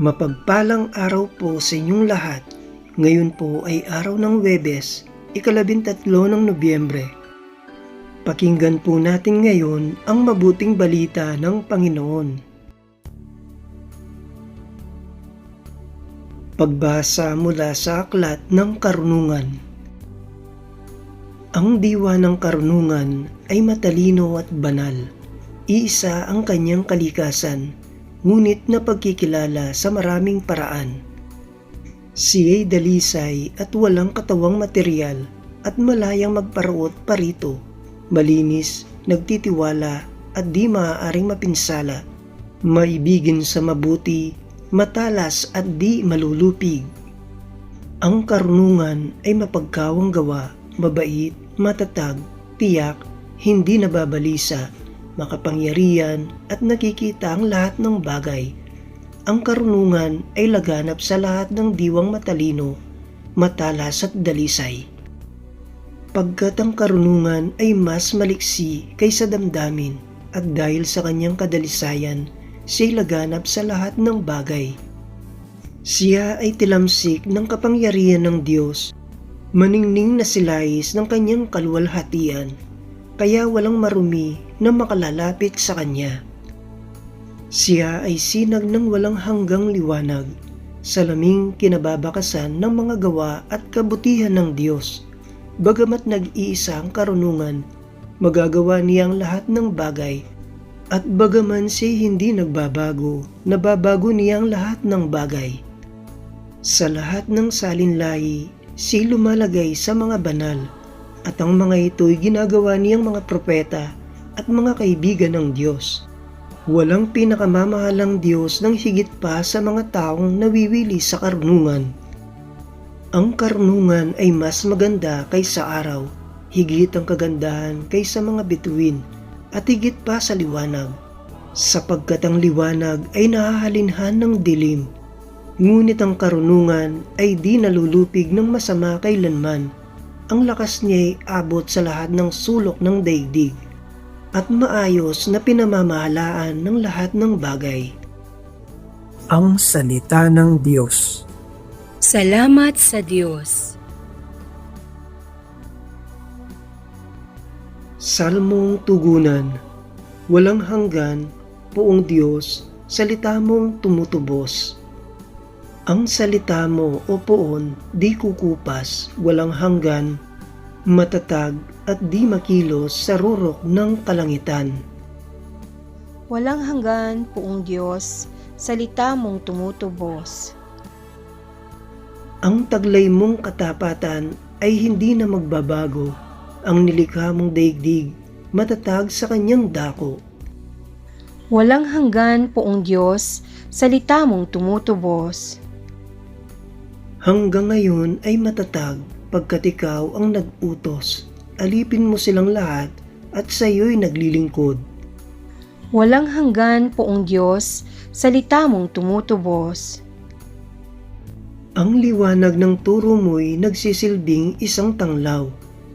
Mapagpalang araw po sa inyong lahat. Ngayon po ay araw ng Webes, ikalabintatlo ng Nobyembre. Pakinggan po natin ngayon ang mabuting balita ng Panginoon. Pagbasa mula sa Aklat ng Karunungan Ang diwa ng karunungan ay matalino at banal. Iisa ang kanyang kalikasan, ngunit napagkikilala sa maraming paraan. Si ay dalisay at walang katawang material at malayang magparuot parito, malinis, nagtitiwala at di maaaring mapinsala, maibigin sa mabuti, matalas at di malulupig. Ang karunungan ay mapagkawang gawa, mabait, matatag, tiyak, hindi nababalisa, makapangyarihan at nakikita ang lahat ng bagay. Ang karunungan ay laganap sa lahat ng diwang matalino, matalas at dalisay. Pagkat ang karunungan ay mas maliksi kaysa damdamin at dahil sa kanyang kadalisayan, siya'y laganap sa lahat ng bagay. Siya ay tilamsik ng kapangyarihan ng Diyos, maningning na silais ng kanyang kaluwalhatian, kaya walang marumi na makalalapit sa kanya. Siya ay sinag ng walang hanggang liwanag, salaming kinababakasan ng mga gawa at kabutihan ng Diyos. Bagamat nag-iisa ang karunungan, magagawa niya ang lahat ng bagay at bagaman siya hindi nagbabago, nababago niya ang lahat ng bagay. Sa lahat ng salinlahi, siya lumalagay sa mga banal at ang mga ito'y ginagawa niyang mga propeta at mga kaibigan ng Diyos. Walang pinakamamahalang Diyos ng higit pa sa mga taong nawiwili sa karunungan. Ang karunungan ay mas maganda kaysa araw, higit ang kagandahan kaysa mga bituin, at higit pa sa liwanag. Sapagkat ang liwanag ay nahahalinhan ng dilim, ngunit ang karunungan ay di nalulupig ng masama kailanman. Ang lakas niya ay abot sa lahat ng sulok ng daigdig at maayos na pinamamahalaan ng lahat ng bagay. Ang Salita ng Diyos Salamat sa Diyos. Salmong Tugunan Walang hanggan, poong Diyos, salita mong tumutubos. Ang salita mo, o poon, di kukupas, walang hanggan, matatag at di makilos sa rurok ng kalangitan. Walang hanggan, poong Diyos, salita mong tumutubos. Ang taglay mong katapatan ay hindi na magbabago. Ang nilikha mong daigdig, matatag sa kanyang dako. Walang hanggan, poong Diyos, salita mong tumutubos. Hanggang ngayon ay matatag pagkat ikaw ang nag-utos. Alipin mo silang lahat at sa iyo'y naglilingkod. Walang hanggan, poong Diyos, salita mong tumutubos. Ang liwanag ng turo mo'y nagsisilbing isang tanglaw.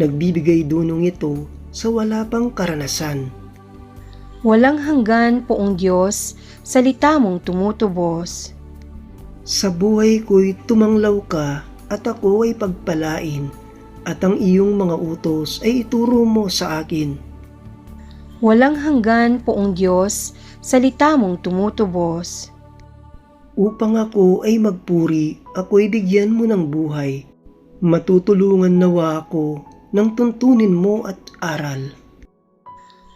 Nagbibigay dunong ito sa wala pang karanasan. Walang hanggan, poong Diyos, salita mong tumutubos. Sa buhay ko'y tumanglaw ka at ako ay pagpalain at ang iyong mga utos ay ituro mo sa akin. Walang hanggan, poong Diyos, salita mong tumutubos. Upang ako ay magpuri, ako'y bigyan mo ng buhay. Matutulungan nawa ako ng tuntunin mo at aral.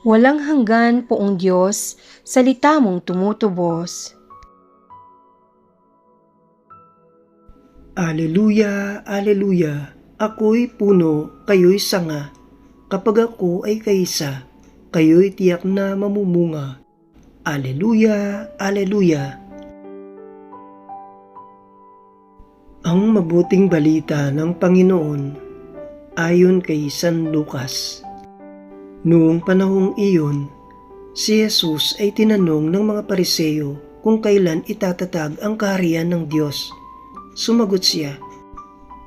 Walang hanggan, poong Diyos, salita mong tumutubos. Aleluya, aleluya, ako'y puno, kayo'y sanga. Kapag ako ay kaisa, kayo'y tiyak na mamumunga. Aleluya, aleluya. Ang mabuting balita ng Panginoon ayon kay San Lucas. Noong panahong iyon, si Jesus ay tinanong ng mga pariseyo kung kailan itatatag ang kaharian ng Diyos. Sumagot siya,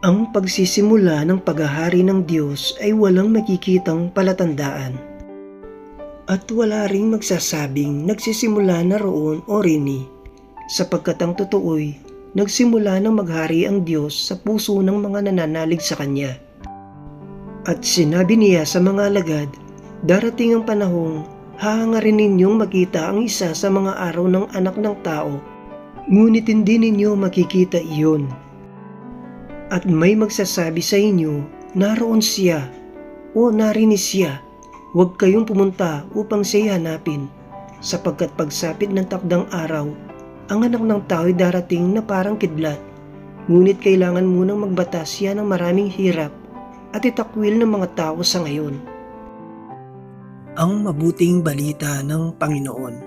ang pagsisimula ng paghahari ng Diyos ay walang makikitang palatandaan. At wala ring magsasabing nagsisimula na roon o rini sapagkat ang totoo'y nagsimula ng maghari ang Diyos sa puso ng mga nananalig sa Kanya. At sinabi niya sa mga alagad, darating ang panahong hahangarin ninyong makita ang isa sa mga araw ng anak ng tao, ngunit hindi ninyo makikita iyon. At may magsasabi sa inyo, naroon siya, o narinis siya, huwag kayong pumunta upang siya hanapin, sapagkat pagsapit ng takdang araw, ang anak ng tao'y darating na parang kidlat, ngunit kailangan munang magbata siya ng maraming hirap at itakwil ng mga tao sa ngayon. Ang mabuting balita ng Panginoon.